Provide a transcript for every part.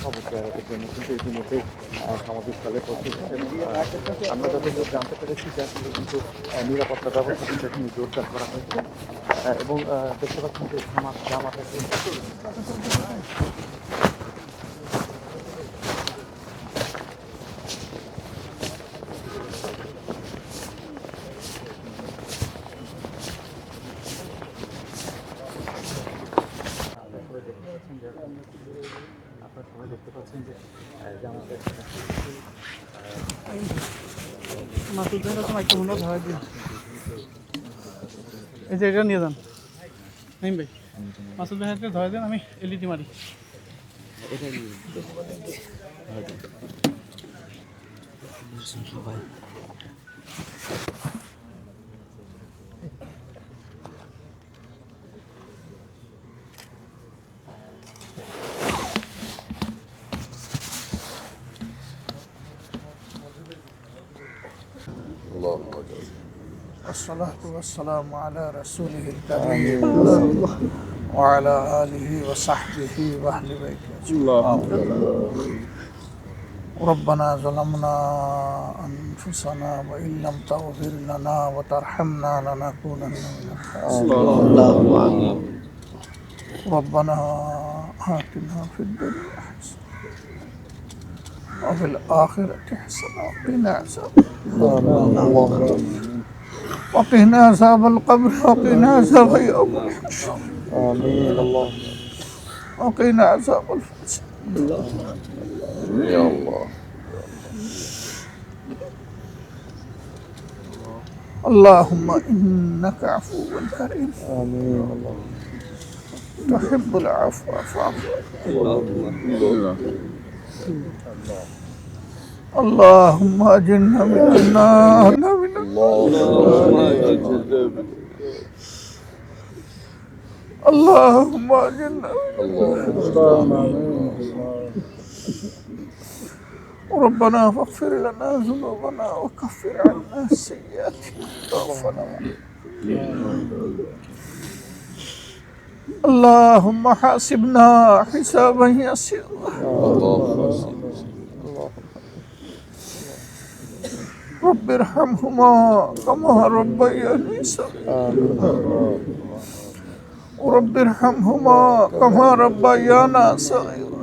খবর দেওয়ার জন্য কিন্তু ইতিমধ্যে সামাজিক স্থলে পৌঁছেছে আমরা যতদূর জানতে পেরেছি যে কিন্তু নিরাপত্তা ব্যবস্থা কিন্তু এখানে জোরদার করা হয়েছে। এবং দেখতে পাচ্ছেন যে জামাত জামাত আছে আপনারা সবাই দেখতে পাচ্ছেন যে আহ, জামাতের মাসুদ ভাইয়ের কাছে একটা মনে ধরা দিন এই যে এটা নিয়ে যান। নাইম ভাই, মাসুদ ভাইয়ের কাছে ধরা দেন, আমি এলইডি মারি। والصلاة والسلام على رسوله الكريم. وعلى آله وصحبه وأهل بيته. ربنا ظلمنا أنفسنا وإن لم تغفر لنا وترحمنا لنكونن من الخاسرين. ربنا آتنا في الدنيا حسنة وفي الآخرة حسنة وقنا عذاب وقنا عذاب القبر وقنا عذاب يوم الحشر. آمين. اللهم وقنا عذاب الفسق يا الله. اللهم إنك عفو كريم. آمين. اللهم تحب العفو فاعف اللهم أجرنا من النار. من اللهم أجرنا. ربنا فاغفر لنا ذنوبنا وكفر عنا سيئاتنا. اللهم حاسبنا حسابا يسيرا. رب ارحمهما كما ربياني صغيرا. ورب ارحمهما كما ربيانا صغيرا.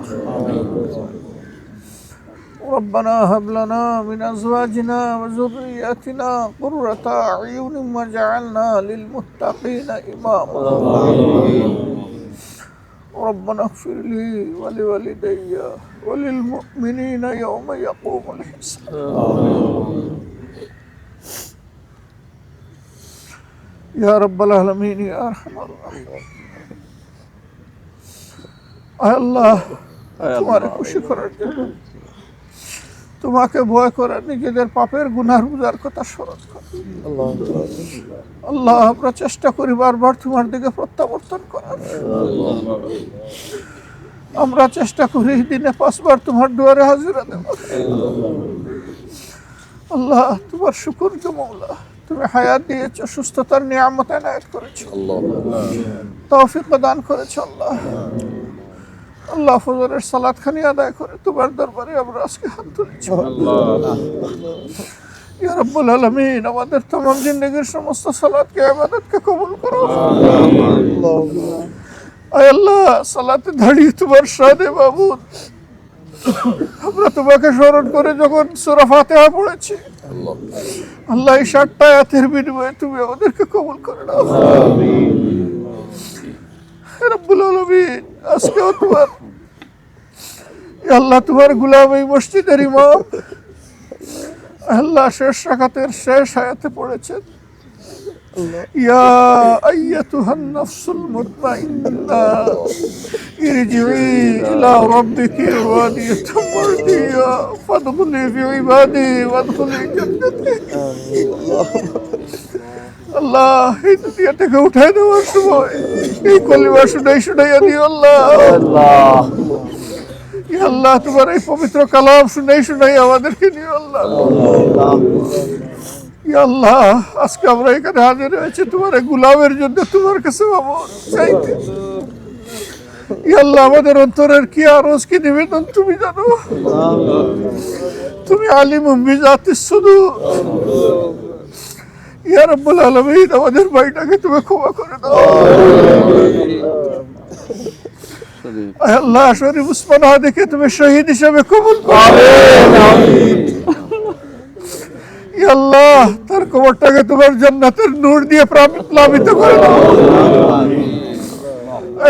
ربنا هب لنا من أزواجنا وذرياتنا قرة أعين واجعلنا للمتقين إماما. ربنا اغفر لي ولوالدي وللمؤمنين يوم يقوم الحساب. يا يا رب العالمين يا ارحم الراحمين আল্লাহ তোমারে খুশি করার জন্য তোমাকে ভয় করার নিজেদের পাপের গুনার গুজার কথা স্মরণ কর। আল্লাহ আমরা চেষ্টা করি বারবার তোমার দিকে প্রত্যাবর্তন করার। আমরা চেষ্টা করি দিনে পাঁচবার তোমার দুয়ারে হাজিরা দেব আল্লাহ তোমার শুকুর মৌলা। তুমি হায়াত দিয়েছ সুস্থতার নিয়ামত এনায়ত করেছ। তৌফিক দান করেছ আল্লাহ। আল্লাহ ফজরের সালাদ খানি আদায় করে তোমার দরবারে আমরা আজকে হাত তুলেছি। ইয়া রব্বুল আলামিন আমাদের তমাম জিন্দগির সমস্ত সালাদকে ইবাদতকে কবুল করো। আয় আল্লাহ সালাতে দাঁড়িয়ে তোমার সাদে বাবুদ আমরা তোমাকে স্মরণ করে যখন সূরা ফাতিহা পড়েছি, আল্লাহ এই ষাটটা আয়াতের বিনিময়ে তুমি আমাদেরকে কবুল করে নাও। রব্বুল আলামিন আজকেও তোমার আল্লাহ, তোমার গুলাম এই মসজিদের ইমাম, আল্লাহ শেষ রাকাতের শেষ আয়াতে পড়েছেন। ইয়া আইয়াতুহান নাফসুল মুতমাইন্না ارجعي إلى ربك راضية مرضية فادخلي في عبادي وادخلي جنتي আল্লাহ এই দুনিয়া থেকে উঠাই দেওয়ার সময় এই কলিমা শুনাই শুনাইয়া দিও আল্লাহ ইয়া আল্লাহ তোমার এই পবিত্র কালাম শুনাই শুনাই আমাদেরকে নিও আল্লাহ ইয়া আল্লাহ, আজকে আমরা এখানে হাজির হয়েছি তোমার গুলামের জন্য, তোমার কাছে বাবা চাইতে। আল্লাহ, আমাদের অন্তরের কি আরজ কি নিবেদন তুমি জানো? তুমি আলিম জাতি শুধু। ইয়া রব্বুল আলামিন, আমাদের বাড়িটাকে তুমি ক্ষমা করে দাও। আল্লাহ, শরীফ উসমান দেখে তুমি শহীদ হিসেবে কবুল করো। আল্লাহ, তার কবরটাকে তোমার জান্নাতের নূর দিয়ে প্লাবিত করে দাও।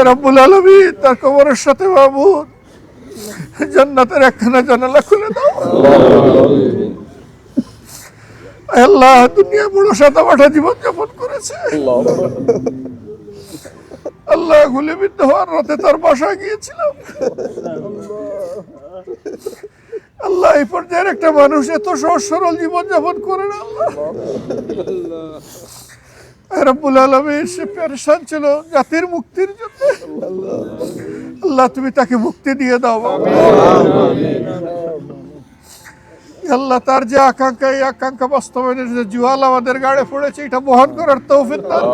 রব্বুল আলামিন, তার কবরের সাথে বাবু জান্নাতের একখানা জানালা খুলে দাও। আল্লাহ, দুনিয়া বড় সাদা মাঠা জীবন যাপন করেছে। আল্লাহ, গুলিবিদ্ধ হওয়ার রাতে তার বাসায় গিয়েছিলাম। আল্লাহ, এই পর্যায়ের একটা মানুষ এত সহজ সরল জীবন যাপন করে না রব্বুল আলমী সে পেরেশান ছিল, জাতির মুক্তির জন্য। আল্লাহ, তুমি তাকে মুক্তি দিয়ে দাও। আল্লাহ, তার যে আকাঙ্ক্ষা, এই আকাঙ্ক্ষা বাস্তবায়নের যে জুয়াল আমাদের গাড়ে পড়েছে, এটা বহন করার তৌফিক দান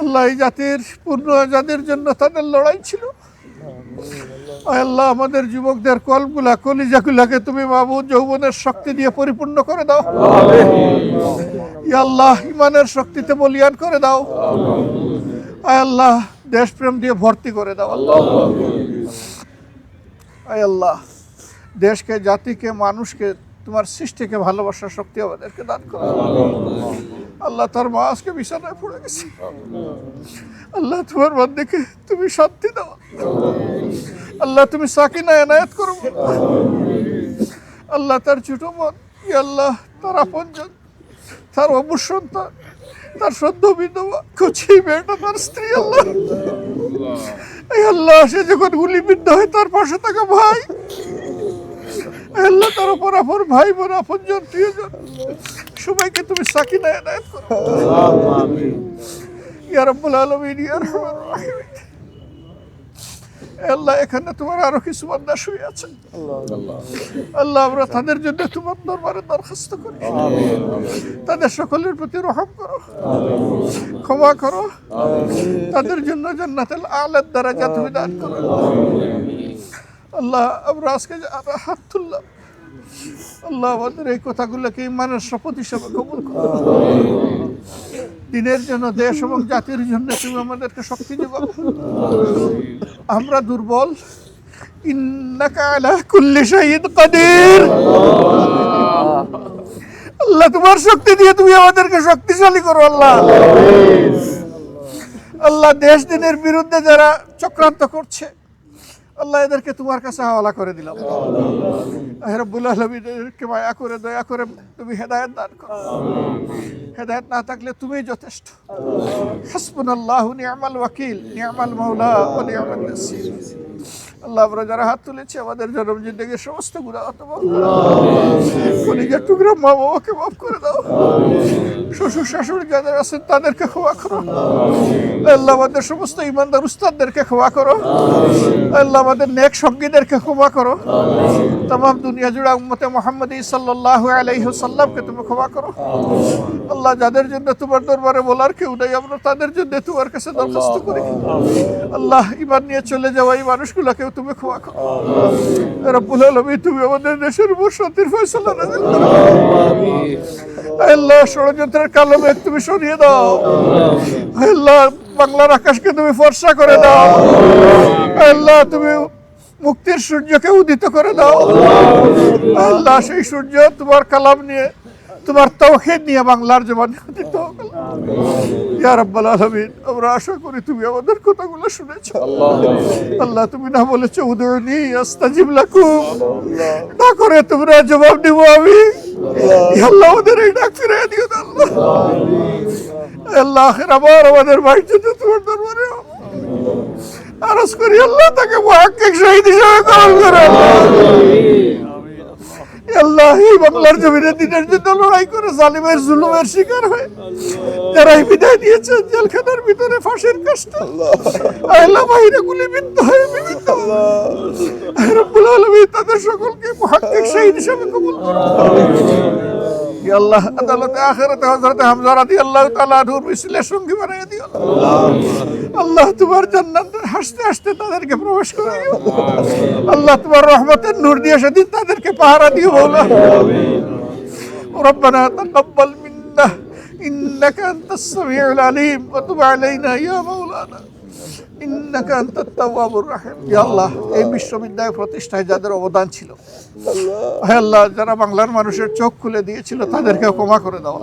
আল্লাহ, এই জাতির পূর্ণ আজাদের জন্য তাদের লড়াই ছিল। আল্লাহ আমাদের যুবকদের কলগুলা কলিজাগুলাকে তুমি বাবু যৌবনের শক্তি দিয়ে পরিপূর্ণ করে দাও। আল্লাহ ইমানের শক্তিতে বলিয়ান করে দাও। আল্লাহ দেশপ্রেম দিয়ে ভর্তি করে দাও। আল্লাহ দেশকে জাতিকে মানুষকে তোমার সৃষ্টিকে ভালোবাসার শক্তি আমাদেরকে দান করো। আল্লাহ তার মা আজকে বিছানায় পড়ে গেছে। আল্লাহ তোমার বান্দিকে তুমি শান্তি দাও। আল্লাহ তুমি সাকিনা এনায়েত করো। আল্লাহ তার ছোট মন আল্লাহ তার আপনজন, তার অবসন্তান তার সদ্য বিধবা কচি মেয়েটা তার স্ত্রী আল্লাহ। এই আল্লাহ, সে যখন গুলি গুলিবিদ্ধ হয় তার পাশে থাকা ভাই। আল্লাহ তার উপর আপন ভাই বোন, আপনজন, প্রিয়জন। সবাইকে তুমি সাকিনা এনায়েত করো। ইয়া রব্বুল আলামিন ইয়া রহমান রাহিম আল্লাহ এখানে তোমার আরও কিছু বান্দা শুয়ে আছে। আল্লাহ আমরা তাদের জন্য তোমার দরবারে দরখাস্ত করি। তাদের সকলের প্রতি রহম করো। ক্ষমা করো। তাদের জন্য জান্নাতুল আলার দ্বারা তুমি দান করো। আল্লাহ আমরা আজকে হাত তুললাম আল্লাহ আমাদের এই কথাগুলোকে ইমানের শপথ হিসাবে কবুল দিনের জন্য দেশ এবং জাতির জন্য তুমি আমাদেরকে শক্তি দেবো। আমরা দুর্বল। আল্লাহ তোমার শক্তি দিয়ে তুমি আমাদেরকে শক্তিশালী করো, আল্লাহ। আল্লাহ দেশ দিনের বিরুদ্ধে যারা চক্রান্ত করছে আল্লাহ এদেরকে তোমার কাছে হাওয়ালা করে দিলাম। রব্বুল আলমীদেরকে মায়া করে, দয়া করে তুমি হেদায়ত দান করো। হেদায়ত না থাকলে তুমি যথেষ্ট। হাসবুন আল্লাহ নিয়ামাল ওয়াকিল, নিয়ামাল মাওলা ও নিয়ামাল নাসির। আল্লাহ যারা হাত তুলেছি, আমাদের জন্ম জিন্দগির সমস্ত গুণা কলিজার টুকরা মা বাবাকে মাফ করে দাও। শ্বশুর যাদের আছেন তাদেরকে ক্ষমা করো। আল্লাহ আমাদের সমস্ত ইমানদার উস্তাদদেরকে ক্ষমা করো। আল্লাহ আমাদের নেক সঙ্গীদেরকে ক্ষমা করো। তাম দুনিয়া জুড়ে উম্মতে মোহাম্মদ সাল্লাহ আলাইসাল্লামকে তুমি ক্ষমা করো। আল্লাহ যাদের জন্য তোমার দরবারে বলার কেউ নেই, আমরা তাদের জন্য তোমার কাছে দরখাস্ত করি। আল্লাহ ইমান নিয়ে চলে যাওয়া এই মানুষগুলোকেও তুমি ক্ষমা করো। রব্বুল আলমী তুমি আমাদের দেশের উপর শান্তির ফয়সলা নাজিল করো। আল্লাহ, ষড়যন্ত্রের কালো মেঘ তুমি সরিয়ে দাও। আল্লাহ, বাংলার আকাশকে তুমি ফর্সা করে দাও। আল্লাহ, তুমি মুক্তির সূর্যকে উদিত করে দাও। আল্লাহ, সেই সূর্য তোমার কালাম নিয়ে, তোমার তৌহিদ নিয়ে বাংলার জবানে উদিত। হোক। ইয়া রাব্বাল আমরা আশা করি তুমি আমাদের কথাগুলো শুনেছো। আল্লাহ। তুমি না বলেছ উদয়নি আস্তাজিব লাকুম। না করে তোমরা জবাব দিব আমি। আল্লাহ। আমাদের এই ডাক ফিরে দিও আল্লাহ। আল্লাহ। আখের আবার আমাদের ভাইয়ের জন্য তোমার দরবারে আরজ করি আল্লাহ তাকে মহাক্কিক শহীদ হিসাবে কবল করে। আল্লাহ। এই বাংলার জমিনে দিনের জন্য লড়াই করে জালিমের জুলুমের শিকার হয়ে যারা এই বিদায় দিয়েছেন জেলখানার ভিতরে ফাঁসির কষ্ট আল্লাহ। বাইরে গুলিবিদ্ধ হয়ে বিভিন্ন রব্বুল আলমী তাদের সকলকে শহীদ হিসাবে কবুল আল্লাহ। আদালতে আখেরাতে হযরত হামজা রাদিয়াল্লাহু তাআলা আনহুর মিছিলের সঙ্গী বানিয়ে দিও। আল্লাহ। তোমার জান্নাতে হাসতে হাসতে তাদেরকে প্রবেশ করে দিও আল্লাহ তোমার রহমতের নূর দিয়ে সেদিন তাদেরকে পাহারা দিও মাওলা ربنا تقبل منا إنك أنت السميع العليم وتب علينا يا مولانا আল্লাহ, এই বিশ্ববিদ্যালয় প্রতিষ্ঠায় যাদের অবদান ছিল আল্লাহ, যারা বাংলার মানুষের চোখ খুলে দিয়েছিল তাদেরকে ক্ষমা করে দাও।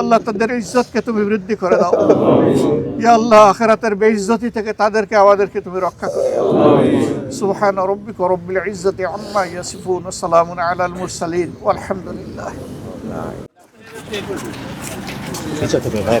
আল্লাহ, তাদের ইজ্জতকে তুমি বৃদ্ধি করে দাও। ইয়া আল্লাহ, আখেরাতের বেইজ্জতি থেকে তাদেরকে আমাদেরকে তুমি রক্ষা করে। সুবহান রব্বিক রব্বিল ইজ্জতি আম্মা ইয়াসিফুন ওয়া আলাল মুরসালিন। ওয়া আলহামদুলিল্লাহ আচ্ছা তবে ভাই।